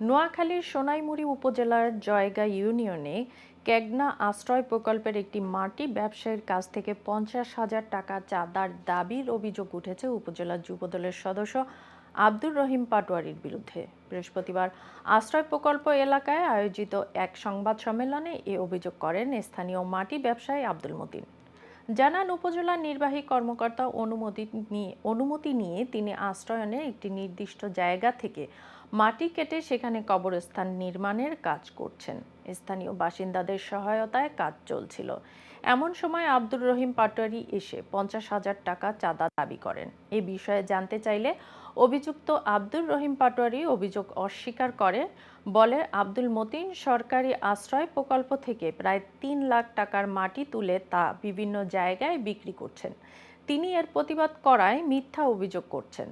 নোয়াখালীর সোনাইমুড়ি উপজেলার জয়গা ইউনিয়নে কেগনা আশ্রয় প্রকল্পের একটি মাটি ব্যবসায়ীর কাছ থেকে পঞ্চাশ হাজার টাকা চাঁদার দাবির অভিযোগ উঠেছে উপজেলা যুবদলের সদস্য আব্দুর রহিম পাটোয়ারির বিরুদ্ধে। বৃহস্পতিবার আশ্রয় প্রকল্প এলাকায় আয়োজিত এক সংবাদ সম্মেলনে এ অভিযোগ করেন স্থানীয় মাটি ব্যবসায়ী আব্দুল মতিন। জানান, উপজেলা নির্বাহী কর্মকর্তা অনুমতি নিয়ে অনুমতি নিয়ে তিনি আশ্রয়নের একটি নির্দিষ্ট জায়গা থেকে মাটি কেটে সেখানে কবরস্থান নির্মাণের কাজ করছেন। স্থানীয় বাসিন্দাদের সহায়তায় কাজ চলছিল। এমন সময় আব্দুর রহিম পাটোয়ারি এসে পঞ্চাশ হাজার টাকা চাঁদা দাবি করেন। এ বিষয়ে জানতে চাইলে অভিযুক্ত আব্দুর রহিম পাটোয়ারি অভিযোগ অস্বীকার করে বলে, আব্দুল মতিন সরকারি আশ্রয় প্রকল্প থেকে প্রায় তিন লাখ টাকার মাটি তুলে তা বিভিন্ন জায়গায় বিক্রি করছেন। তিনি এর প্রতিবাদ করায় মিথ্যা অভিযোগ করছেন।